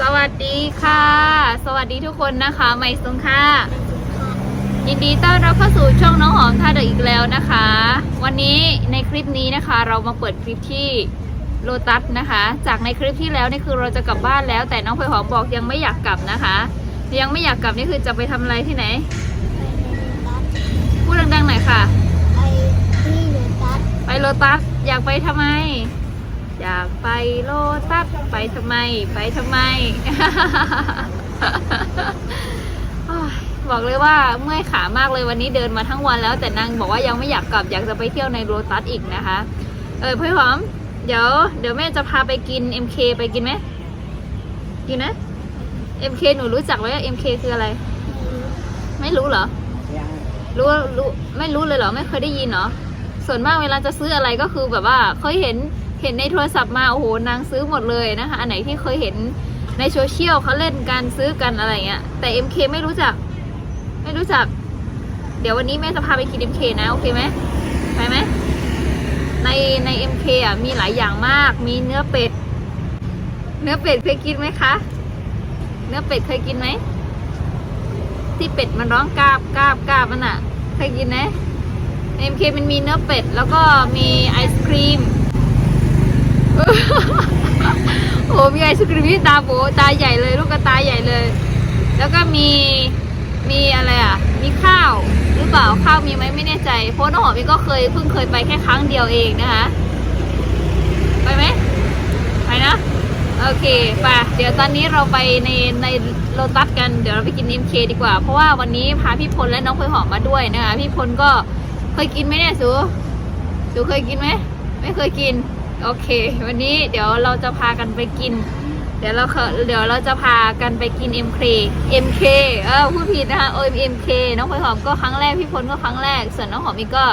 สวัสดีค่ะ สวัสดีทุกคนนะคะใหม่สุงค่ะ ยินดีต้อนรับเข้าสู่ช่องน้องหอมท่าเดอะอีกแล้วนะคะ วันนี้ในคลิปนี้นะคะ เรามาเปิดคลิปที่โลตัสนะคะ จากในคลิปที่แล้วนี่คือเราจะกลับบ้านแล้ว แต่น้องพลอยหอมบอกยังไม่อยากกลับนะคะ ยังไม่อยากกลับนี่คือจะไปทำอะไรที่ไหน พูดดังๆหน่อยค่ะ ไปที่โลตัสไปโลตัสอยากไปทำไม อยากไปโลตัสไปทำไม ไปทำไม บอกเลยว่าเมื่อยขามากเลยวันนี้เดินมาทั้งวันแล้วแต่นางบอกว่ายังไม่อยากกลับอยากจะไปเที่ยวในโลตัสอีกนะคะ เออพี่หอม เดี๋ยวเดี๋ยวแม่จะพาไปกิน MK ไปกินไหมกินนะ MK หนูรู้จักไหม MK คืออะไร ไม่รู้เหรอรู้รู้ไม่รู้เลยเหรอไม่เคยได้ยินเหรอส่วนมากเวลาจะซื้ออะไรก็คือแบบว่าเคยเห็น เห็นในโทรศัพท์มาโอ้โหนางซื้อหมดเลยนะคะ อันไหนที่เคยเห็นในโซเชียลเขาเล่นการซื้อกันอะไรเงี้ยแต่ MK ไม่รู้จัก ไม่รู้จัก เดี๋ยววันนี้แม่จะพาไปกิน MK นะโอเคไหมไปไหมในใน MK อะมีหลายอย่างมาก มีเนื้อเป็ด เนื้อเป็ดเคยกินไหมคะ เนื้อเป็ดเคยกินไหมที่เป็ดมันร้องกราบกราบกราบมันอะเคยกินไหม MK มันมีเนื้อเป็ด แล้วก็มีไอศครีม โอ้มีไอศครีมที่ตาโบตาใหญ่เลย ลูกกระตาใหญ่เลย แล้วก็มีมีอะไรอะ มีข้าวหรือเปล่าข้าวมีไหมไม่แน่ใจเพราะน้องหอมเองก็เคยเพิ่งเคยไปแค่ครั้งเดียวเองนะคะ ไปไหมไปนะโอเคไปเดี๋ยวตอนนี้เราไปในในโลตัสกันเดี๋ยวเราไปกิน MK ดีกว่า เพราะว่าวันนี้พาพี่พลและน้องพลอยหอมมาด้วยนะคะพี่พลก็เคยกินไหมเนี่ยสูสูเคยกินไหมไม่เคยกิน โอเค วันนี้เดี๋ยวเราจะพากันไปกิน เดี๋ยวเราเดี๋ยวเราจะพากันไปกิน MK MK เออพูดผิดนะคะ o MK น้องพลอยหอมก็ครั้งแรกพี่พลก็ครั้งแรก ส่วนน้องหอมอีกก็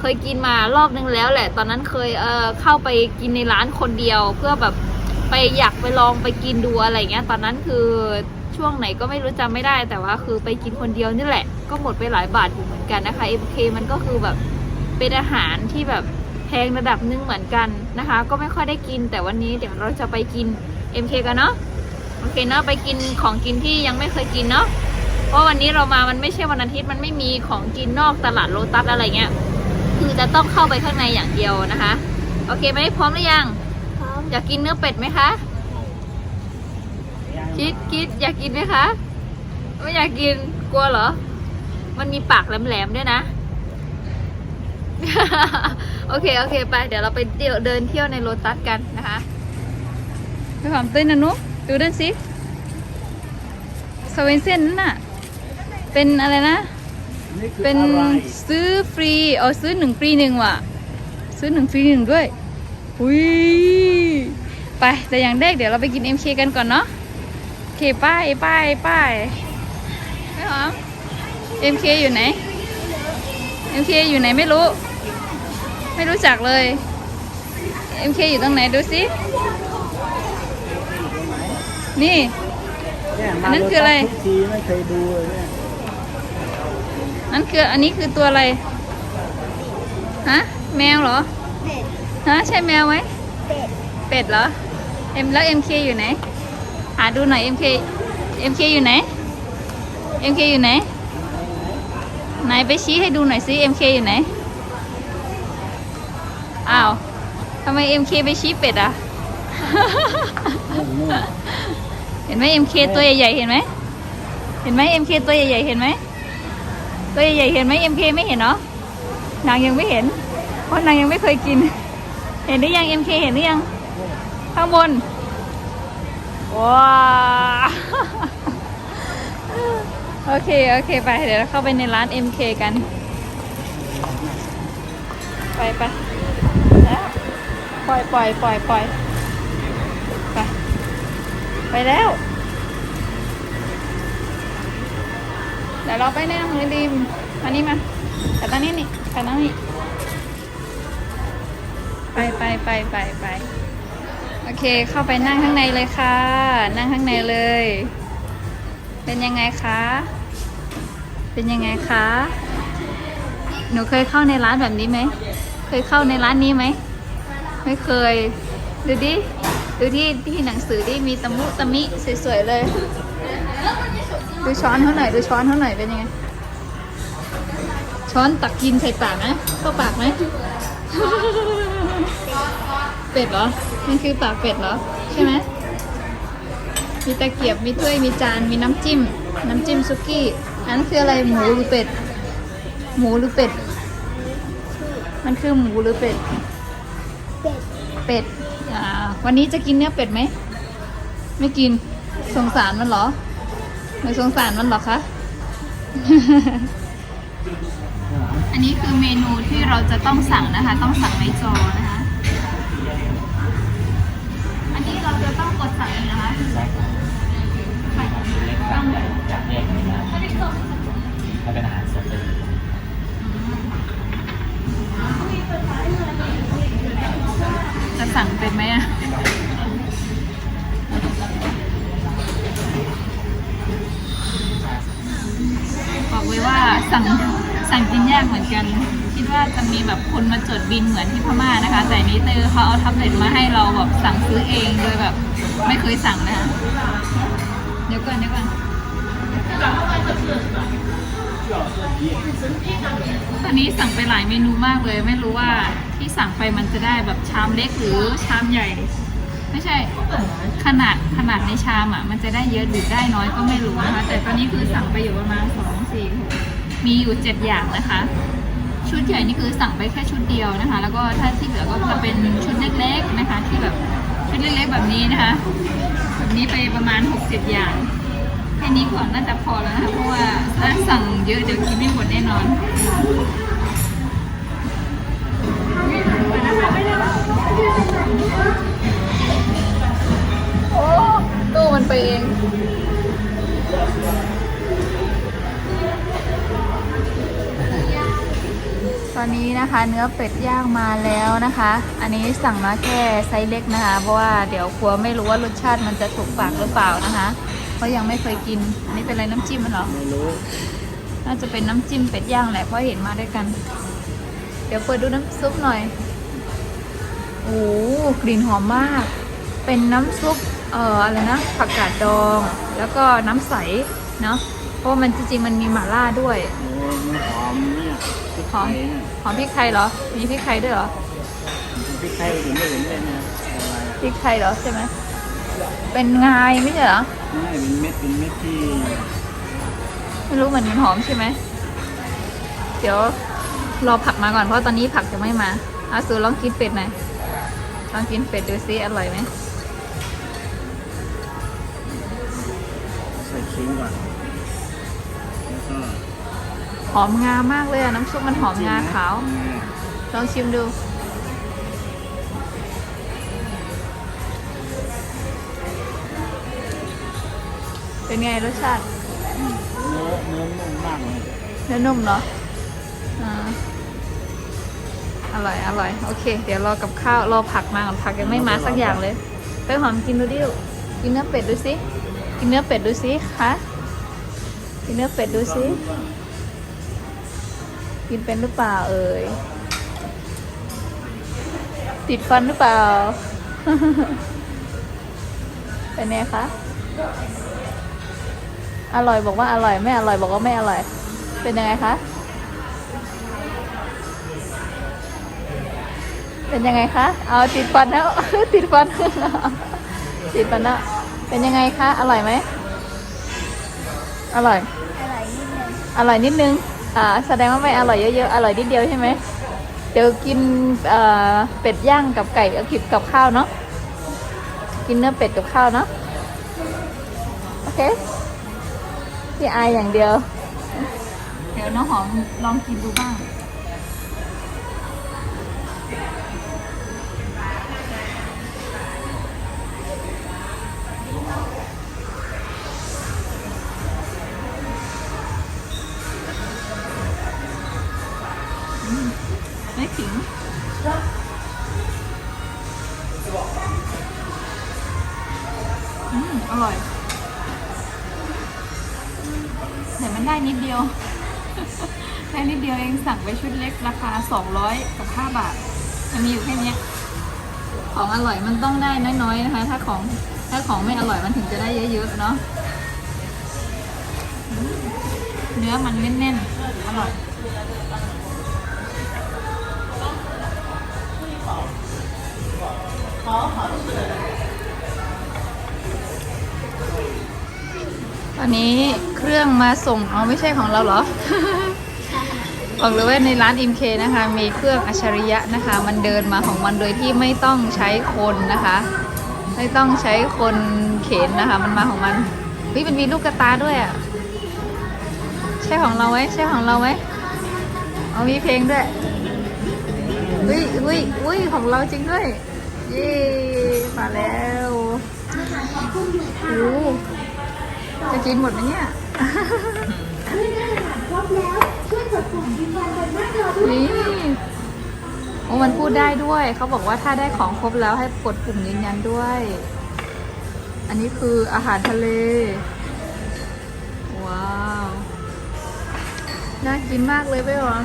เคยกินมารอบนึงแล้วแหละ ตอนนั้นเคยเออเข้าไปกินในร้านคนเดียว เพื่อแบบไปอยากไปลองไปกินดูอะไรเงี้ย ตอนนั้นคือช่วงไหนก็ไม่รู้จำไม่ได้ แต่ว่าคือไปกินคนเดียวนี่แหละ ก็หมดไปหลายบาทอยู่เหมือนกันนะคะ MK มันก็คือแบบเป็นอาหารที่แบบ พงระดับหนึงเหมือนกันนะคะ ก็ไม่ค่อยได้กินแต่วันนี้เดี๋ยวเราจะไปกิน MK กันเนาะโอเคเนาะไปกินของกินที่ยังไม่เคยกินเนาะเพราะวันนี้เรามามันไม่ใช่วันอาทิตย์มันไม่มีของกินนอกตลาดโลตัสอะไรเงี้ยคือจะต้องเข้าไปข้างในอย่างเดียวนะคะ โอเคไหมพร้อมหรือยังพร้อมอยากกินเนื้อเป็ดไหมคะคิดคิดอยากกินไหมคะ ไม่อยากกินกลัวเหรอ มันมีปากแหลมๆด้วยนะ โอเค โอเค ไป เดี๋ยวเราไปเที่ยวเดินเที่ยวในโลตัสกันนะคะไปความตื้นนะนุดูด้านสิสเวนเซนนั่นน่ะ เป็นอะไรนะ เป็นซื้อฟรี เออซื้อหนึ่งฟรีหนึ่งว่ะ ซื้อหนึ่งฟรีหนึ่งด้วยอุ้ย ไป แต่อย่างแรกเดี๋ยวเราไปกิน MK กันก่อนเนาะโอเคไป้ายป้ายป้ายไม่หอม MK อยู่ไหน MK อยู่ไหนไม่รู้ ไม่รู้จักเลย MK อยู่ตรงไหนดูสิ นี่ เนี่ยอันนั้นคืออะไรมาโลตัสทุกทีไม่เคยดูเลยเนี่ยนั่นคืออันนี้คือตัวอะไร ฮะ แมวเหรอ เป็ด ฮะ ใช่แมวไหม เป็ด เป็ดเหรอ เอ็มแล้ว MK อยู่ไหน หาดูหน่อย MK MK อยู่ไหน MK อยู่ไหน ไหนไปชี้ให้ดูหน่อยสิ MK อยู่ไหน อ้าวทำไม MK ไปชี้เป็ดอะนู่นนู่นเห็นไหม MK ตัวใหญ่ๆ เห็นไหม เห็นไหม MK ตัวใหญ่ๆ เห็นไหม ตัวใหญ่ๆ เห็นไหม MK ไม่เห็นเนาะนางยังไม่เห็น เพราะนางยังไม่เคยกิน เห็นหรือยัง MK เห็นหรือยัง ข้างบน ว้าโอเค โอเค ไป เดี๋ยวเราเข้าไปในร้าน MK กัน ไปไปแล้วป ล่อยปล่อยปล่อยปล่อยไปไปแล้วเดี๋ยวเราไปนั่งเลยดิมมานี่มาแต่ตอนนี้นี่แต่ตอนนี้ไปไปไปไปไปโอเคเข้าไปนั่งข้างในเลยค่ะ นั่งข้างในเลย เป็นยังไงคะ เป็นยังไงคะ หนูเคยเข้าในร้านแบบนี้ไหม เคยเข้าในร้านนี้ไหม ไม่เคย ดูดิ ดูที่ที่หนังสือที่มีตะมุตะมิสวยๆเลย ดูช้อนเขาหน่อย ดูช้อนเขาหน่อยเป็นยังไง ช้อนตักกินใส่ปากไหมเข้าปากไหม เป็ดเหรอ มันคือปากเป็ดเหรอ ใช่ไหม มีตะเกียบ มีถ้วย มีจาน มีน้ำจิ้ม น้ำจิ้มซุกี้ อันนั้นคืออะไร หมูหรือเป็ด หมูหรือเป็ด มันคือหมูหรือเป็ด เป็ดอ่าวันนี้จะกินเนื้อเป็ดไหม ไม่กิน สงสารมันเหรอ ไม่สงสารมันเหรอคะ อันนี้คือเมนูที่เราจะต้องสั่งนะคะ ต้องสั่งในจอนะคะ อันนี้เราจะต้องกดสั่งเองนะคะต้องอยากแยกเลยนะถ้าเป็นอาหารสดเลย จะสั่งเป็นไหมอะบอกเลยว่าสั่งสั่งกินยากเหมือนกัน คิดว่าจะมีแบบคนมาจดบินเหมือนที่พม่านะคะ แต่นี้เตอร์เขาเอาท็บเล็ตมาให้เราแบบสั่งซื้อเองโดยแบบ ไม่เคยสั่งนะคะเดี๋ยวก่อนเดี๋ยวก่อน ตอนนี้สั่งไปหลายเมนูมากเลย ไม่รู้ว่าที่สั่งไปมันจะได้แบบชามเล็กหรือชามใหญ่ ไม่ใช่ขนาดขนาดในชามอะ มันจะได้เยอะหรือได้น้อยก็ไม่รู้นะคะ แต่ตอนนี้คือสั่งไปอยู่ประมาณสองสี่หกมีอยู่เจ็ดอย่างนะคะ ชุดใหญ่นี่คือสั่งไปแค่ชุดเดียวนะคะ แล้วก็ถ้าที่เหลือก็จะเป็นชุดเล็กๆนะคะ ที่แบบชุดเล็กๆแบบนี้นะคะแบบนี้ไปประมาณหกเจ็ดอย่าง แค่นี้ก่อนน่าจะพอแล้วนะคะเพราะว่าถ้าสั่งเยอะเดี๋ยวกินไม่หมดแน่นอนโอ้ตู้มันไปเองตอนนี้นะคะเนื้อเป็ดย่างมาแล้วนะคะ อันนี้สั่งมาแค่ไซส์เล็กนะคะ เพราะว่าเดี๋ยวกลัวไม่รู้ว่ารสชาติมันจะถูกปากหรือเปล่านะคะ เพราะยังไม่เคยกิน อันนี้เป็นอะไรน้ำจิ้มมันเหรอ ไม่รู้ น่าจะเป็นน้ำจิ้มเป็ดย่างแหละ เพราะเห็นมาด้วยกัน เดี๋ยวเปิดดูน้ำซุปหน่อย โอ้โหกลิ่นหอมมาก เป็นน้ำซุป เอ่ออะไรนะ ผักกาดดอง แล้วก็น้ำใส เนาะ เพราะว่ามันจริงๆมันมีหม่าล่าด้วย โอ้มันหอมเนี่ยพริกหไทอม ยเนี่ยหอมพริกไทยเหรอ มีพริกไทยด้วยเหรอ พริกไทยถึงไม่เห็นเลยเนี่ยอะไรพริกไทยเหรอใช่ไหม เป็นงายไม่ใช่เหรอ ไม่เป็นเม็ดเป็นเม็ดที่ไม่รู้เหมือนมันหอมใช่ไหม เดี๋ยวรอผักมาก่อนเพราะตอนนี้ผักจะไม่มาอาสูลองกินเป็ดหน่อยลองกินเป็ดดูซิอร่อยไหมใส่ขิงก่อนแล้วก็หอมงามากเลยอะน้ำซุปมันหอมงาขาวงาลองชิมดู เป็นไงรสชาติเนื้อเนื้อนุ่มมากเลยเนื้อนุ่มเนาะอ่าอร่อยอร่อยโอเค เดี๋ยวรอกับข้าวรอผักมาก่อนผักยังไม่มาสักอย่างเลย ไปหอมกินดูดิวกินเนื้อเป็ดดูสิกินเนื้อเป็ดดูสิคะกินเนื้อเป็ดดูสิกินเป็นหรือเปล่าเอ่ยติดฟันหรือเปล่า เป็นไงคะ อร่อยบอกว่าอร่อยไม่อร่อยบอกว่าไม่อร่อย เป็นยังไงคะ เป็นยังไงคะ เอาติดฟันแล้ว ติดฟันติดฟันแล้วเป็นยังไงคะ อร่อยไหม อร่อย อร่อยนิดนึง อ่า แสดงว่าไม่อร่อยเยอะๆ อร่อยนิดเดียวใช่ไหม เดี๋ยวกินเอ่อเป็ดย่างกับไก่กิบกับข้าวเนาะ กินเนื้อเป็ดกับข้าวเนาะ โอเค พี่อายอย่างเดียว เดี๋ยวน้องหอมลองกินดูบ้าง ชุดเล็กราคา 200 กับ 5 บาทจะมีอยู่แค่นี้ของอร่อยมันต้องได้น้อยๆนะคะ ถ้าของถ้าของไม่อร่อยมันถึงจะได้เยอะๆเนาะเนื้อมันแน่นๆ อร่อยตอนนี้เครื่องมาส่ง เอาไม่ใช่ของเราเหรอ บอกเลยว่าในร้าน MK นะคะ มีเครื่องอัจฉริยะนะคะ มันเดินมาของมันโดยที่ไม่ต้องใช้คนนะคะ ไม่ต้องใช้คนเข็นนะคะ มันมาของมันเฮ้ยมันมีลูกกระตาด้วยอะใช่ของเราไหมใช่ของเราไหมเอามีเพลงด้วยเฮ้ยเฮ้ยเฮ้ยของเราจริงด้วยเย้มาแล้วโอ้จะกินหมดไหมเนี่ย นี่โอ้มันพูดได้ด้วย เขาบอกว่าถ้าได้ของครบแล้วให้กดปุ่มยืนยันด้วย อันนี้คืออาหารทะเล ว้าว น่ากินมากเลยไปหวัง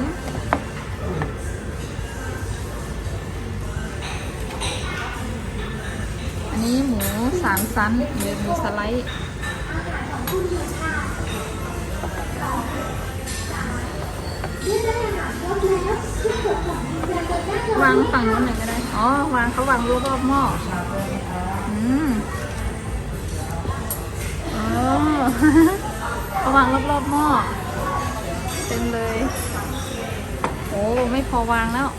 อันนี้หมูสามชั้นหรือหมูสไลด์ วางฝั่งนู้นหน่อยก็ได้ อ๋อ วางเขาวางรอบๆหม้อ อืมอ๋อเขาวางรอบๆหม้อ เต็มเลย โอ้ไม่พอวางแล้ว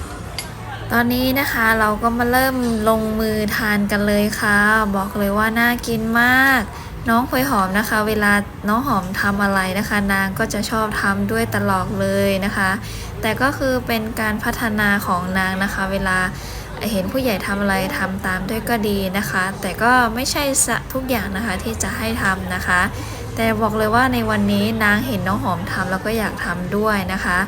ตอนนี้นะคะเราก็มาเริ่มลงมือทานกันเลยค่ะ บอกเลยว่าน่ากินมาก น้องควยหอมนะคะ เวลาน้องหอมทำอะไรนะคะ นางก็จะชอบทำด้วยตลอดเลยนะคะ แต่ก็คือเป็นการพัฒนาของนางนะคะ เวลาเห็นผู้ใหญ่ทำอะไรทำตามด้วยก็ดีนะคะ แต่ก็ไม่ใช่ทุกอย่างนะคะที่จะให้ทำนะคะ แต่บอกเลยว่าในวันนี้นางเห็นน้องหอมทำแล้วก็อยากทำด้วยนะคะ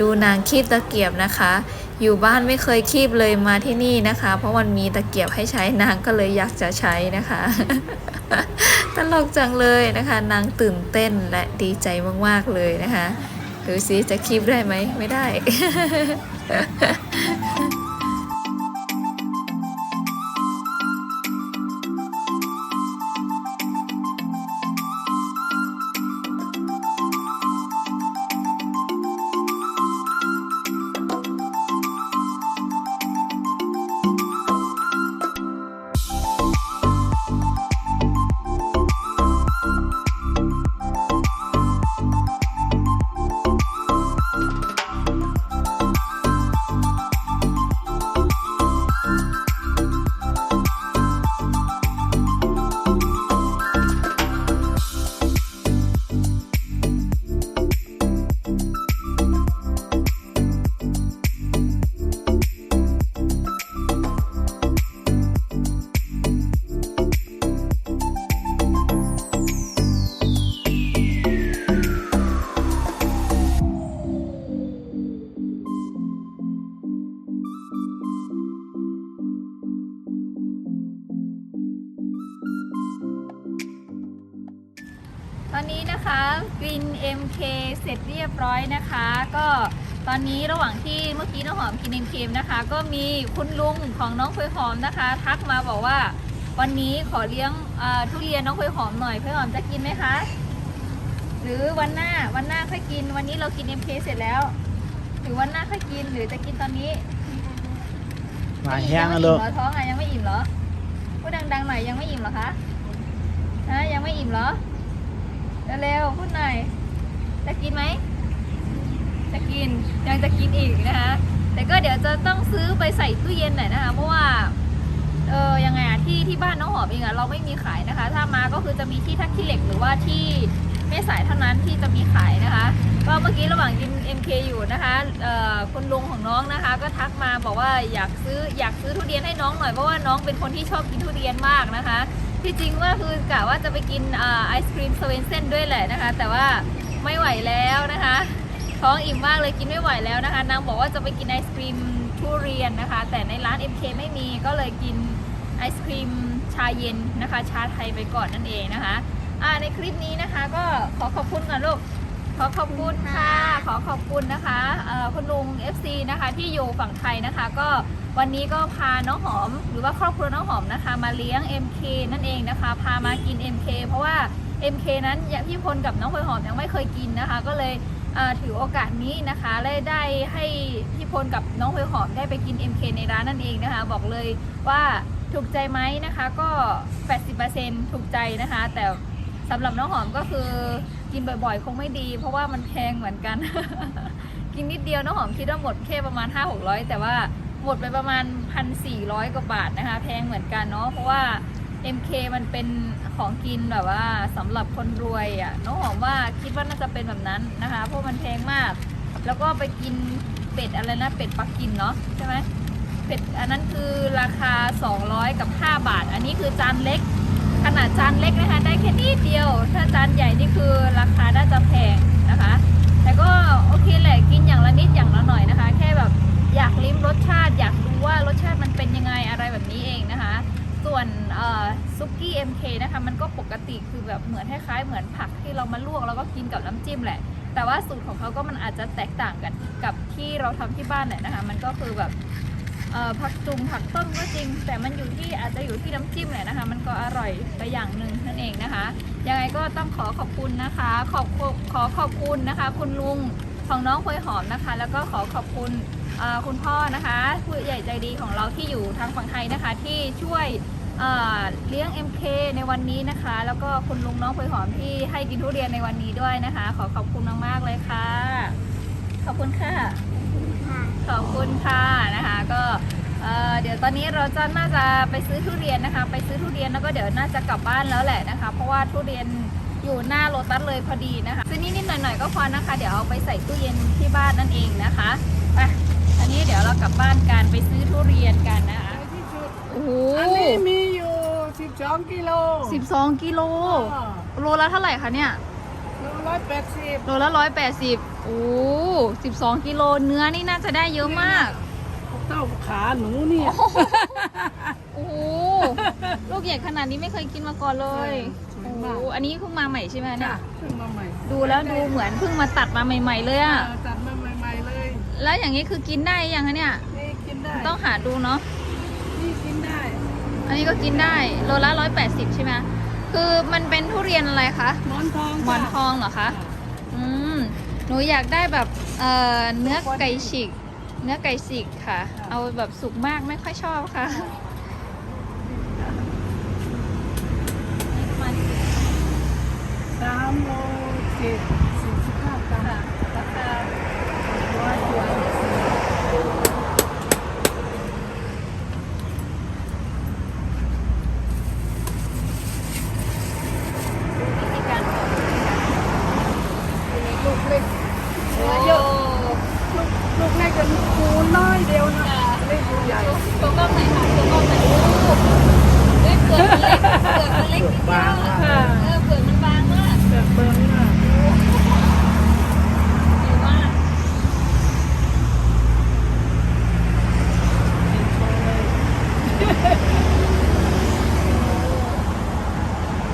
ดูนางคีบตะเกียบนะคะ อยู่บ้านไม่เคยคีบเลยมาที่นี่นะคะ เพราะมันมีตะเกียบให้ใช้นางก็เลยอยากจะใช้นะคะ ตลกจังเลยนะคะ นางตื่นเต้นและดีใจมากๆเลยนะคะ ดูซิจะคีบได้ไหมไม่ได้ อนนี้ระหว่างที่เมื่อกี้น้องหอมกิน MK นะคะ ก็มีคุณลุงของน้องคุยหอมนะคะ ทักมาบอกว่า วันนี้ขอเลี้ยงเอ่อทุเรียนน้องคุยหอมหน่อยคุยหอมจะกินไหมคะ หรือวันหน้าวันหน้าค่อยกินวันนี้เรากิน MK เสร็จแล้ว หรือวันหน้าค่อยกินหรือจะกินตอนนี้มาแห้งยัแล้วไม่ลูกอิ่มเหรอท้องอะยังไม่อิ่มเหรอพูดดังๆหน่อยยังไม่อิ่มเหรอคะนะยังไม่อิ่มเหรอเร็วๆพูดหน่อยจะกินไหม จะกินยังจะกินอีกนะคะ แต่ก็เดี๋ยวจะต้องซื้อไปใส่ตู้เย็นหน่อยนะคะ เพราะว่าเออยังไงอะที่ที่บ้านน้องหอมเองอะเราไม่มีขายนะคะ ถ้ามาก็คือจะมีที่ทักที่เหล็กหรือว่าที่แม่สายเท่านั้นที่จะมีขายนะคะก็เมื่อกี้ระหว่างกิน MK อยู่นะคะเอ่อคุณลุงของน้องนะคะ ก็ทักมาบอกว่าอยากซื้ออยากซื้อทุเรียนให้น้องหน่อยเพราะว่าน้องเป็นคนที่ชอบกินทุเรียนมากนะคะ ที่จริงว่าคือกะว่าจะไปกินอ่าไอศครีมสเวนเซนด้วยแหละนะคะ แต่ว่าไม่ไหวแล้วนะคะ ท้องอิ่มมากเลยกินไม่ไหวแล้วนะคะนางบอกว่าจะไปกินไอศครีมทุเรียนนะคะ แต่ในร้าน MK ไม่มีก็เลยกินไอศครีมชาเย็นนะคะ ชาไทยไปก่อนนั่นเองนะคะอ่าในคลิปนี้นะคะ ก็ขอขอบคุณก่อนลูกขอขอบคุณค่ะ ขอขอบคุณนะคะคุณลุง FC นะคะที่อยู่ฝั่งไทยนะคะ ก็วันนี้ก็พาน้องหอม หรือว่าครอบครัวน้องหอมนะคะ มาเลี้ยง MK นั่นเองนะคะ พามากิน MK เพราะว่า MK นั้นพี่พลกับน้องพลหอมยังไม่เคยกินนะคะ ก็เลย ถือโอกาสนี้นะคะและได้ให้พี่พลกับน้องพลอยหอมได้ไปกิน MK ในร้านนั่นเองนะคะ บอกเลยว่าถูกใจไหมนะคะก็ 80%ถูกใจนะคะ แต่สำหรับน้องหอมก็คือกินบ่อยๆ คงไม่ดี เพราะว่ามันแพงเหมือนกัน กินนิดเดียวน้องหอมคิดว่าหมดแค่ประมาณ 5-600 แต่ว่าหมดไปประมาณ 1,400 กว่าบาทนะคะ แพงเหมือนกันเนาะเพราะว่า MK มันเป็นของกินแบบว่าสำหรับคนรวยอะ่ะน้องหอมว่าคิดว่าน่าจะเป็นแบบนั้นนะคะ เพราะมันแพงมาก แล้วก็ไปกินเป็ดอะไรนะเป็ดปักกิ่งเนาะใช่ไหมเป็ดอันนั้นคือราคา 200 กับ 5 บาท อันนี้คือจานเล็ก ขนาดจานเล็กนะคะ ได้แค่นิดเดียว ถ้าจานใหญ่นี่คือราคาน่าจะแพงนะคะ แต่ก็โอเคแหละกินอย่างละนิดอย่างละหน่อยนะคะ แค่แบบอยากลิ้มรสชาติอยากรู้ว่ารสชาติมันเป็นยังไงอะไรแบบนี้เองนะคะ ส่วนซุกี้ MK นะคะมันก็ปกติคือแบบเหมือนคล้ายๆเหมือนผักที่เรามาลวกแล้วก็กินกับน้ำจิ้มแหละ แต่ว่าสูตรของเขาก็มันอาจจะแตกต่างกันกับที่เราทำที่บ้านแหละนะคะ มันก็คือแบบผักจุ่มผักต้มก็จริง แต่มันอยู่ที่อาจจะอยู่ที่น้ำจิ้มแหละนะคะ มันก็อร่อยไปอย่างหนึ่งนั่นเองนะคะยังไงก็ต้องขอขอบคุณนะคะ ขอบขอขอบคุณนะคะ คุณลุงของน้องพลอยหอมนะคะ แล้วก็ขอขอบคุณ คุณพ่อนะคะผู้ใหญ่ใจดีของเราที่อยู่ทางฝั่งไทยนะคะที่ช่วยเเลี้ยง MK ในวันนี้นะคะ แล้วก็คุณลุงน้องพลอยหอมที่ให้กินทุเรียนในวันนี้ด้วยนะคะ ขอขอบคุณมากๆเลยค่ะ ขอบคุณค่ะ ขอบคุณค่ะนะคะ ก็เอ่อเดี๋ยวตอนนี้เราจะน่าจะไปซื้อทุเรียนนะคะ ไปซื้อทุเรียนแล้วก็เดี๋ยวน่าจะกลับบ้านแล้วแหละนะคะ เพราะว่าทุเรียนอยู่หน้าโลตัสเลยพอดีนะคะซื้อนิดๆหน่อยๆก็พอนะคะ เดี๋ยวเอาไปใส่ตู้เย็นที่บ้านนั่นเองนะคะไป อันนี้เดี๋ยวเรากลับบ้านกันไปซื้อทุเรียนกันนะคะที่สุดโอ้โหอันนี้มีอยู่ 12 กิโลสิบสองกิโลโลละเท่าไหร่คะเนี่ยร้อยแปดสิบโลละร้อยแปดสิบโอ้สิบสองกิโลเนื้อนี่น่าจะได้เยอะมาก เต้าขาหนูเนี่ย โอ้โห ลูกใหญ่ขนาดนี้ไม่เคยกินมาก่อนเลยสวยโอ้โหมากอันนี้เพิ่งมาใหม่ใช่ไหมเนี่จ้ะยขึ้นมาใหม่ดูแล้วดูเหมือนเพิ่งมาตัดมาใหม่ ๆ เลยอะเแล้วอย่างนี้คือกินได้ยังคะเนี่ย นี่กินได้ต้องหาดูเนาะ นี่กินได้อันนี้ก็กินได้โลละร้อยแปดสิบใช่ไหมคือมันเป็นทุเรียนอะไรคะหมอนทองหมอนทองเหรอคะ อืม หนูอยากได้แบบเอ่อเนื้อไก่ฉีก เนื้อไก่ฉีกค่ะ เอาแบบสุกมากไม่ค่อยชอบค่ะ สามโลเจ็ดสี่สิบห้ากรัม ราคา ร้อยตัว วิธีการปอก ลูกเล็กโอ้เยอะลูกลูกเล็กจะคูน้อยเดียวนะเล็กลูกใหญ่ตัวกล้องไหนคะตัวกล้องไหนโอ้เฮ้ยเปลือกมันเล็กเปลือกมันเล็กนิดเดียวอะ ค่ะ เออ เปลือกมันบางมาก แบบเบิ้งอะ ดีมาก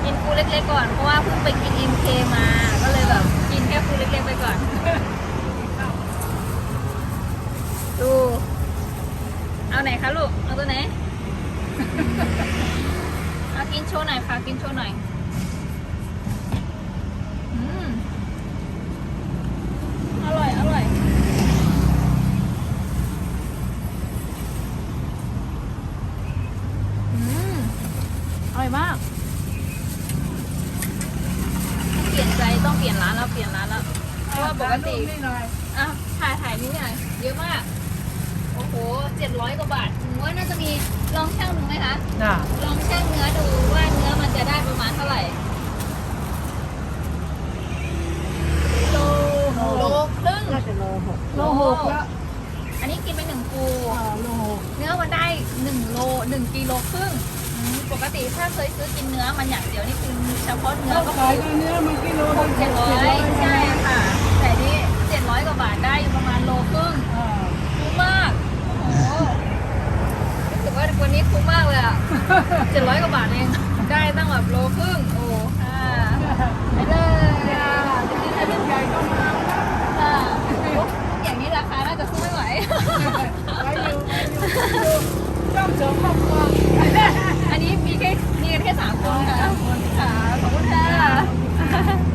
กินฟูเล็กๆก่อน เพราะว่าเพิ่งไปกิน MK มา ก็เลยแบบกินแค่ฟูเล็กๆไปก่อน ดู เอาไหนคะลูก เอาตัวไหน เอากินโชว์หน่อยค่ะ กินโชว์หน่อย อืม อร่อย อร่อย อืม อร่อยมาก เปลี่ยนใจต้องเปลี่ยนร้านแล้ว เปลี่ยนร้านแล้ว เพราะว่าป กติลูนี่หน่อยอะถ่ายถ่ายนี่หน่อยเยอะมาก โอ้โหเจ็ดร้อยกว่าบาทหนูว่าน่าจะมีลองช่างดูไหมคะ น่ะลองช่างเนื้อดูว่าเนื้อมันจะได้ประมาณเท่าไหร่โลโลครึ่งน่าจะโลหกโลหกแล้วอันนี้กินไปหนึ่งปู อ่าโลหกเนื้อมันได้หนึ่งโลหนึ่งกิโลครึ่งอืมปกติถ้าเคยซื้อกินเนื้อมันอย่างเดียวนี่คือเฉพาะเนื้อเราก็ขายกันเนี้ยมันกิโลละเจ็ดร้อยใช่ค่ะ ไก่นี่เจ็ดร้อยกว่าบาทได้อยู่ประมาณโลครึ่งคุ้มมาก โอ้โหรู้สึกว่าวันนี้คุ้มมากเลยอะเจ็ดร้อยกว่าบาทเองได้ตั้งแบบโลครึ่งโอ้อ่าไปเลยอะที่จะเป็นไก่ก็มาค่ะอย่างนี้ราคาน่าจะสู้ไม่ไหวไว้อยู่ต้อเสริมครบครัวอันนี้มีแค่มีกันแค่สามคนค่ะขอบคุณค่ะ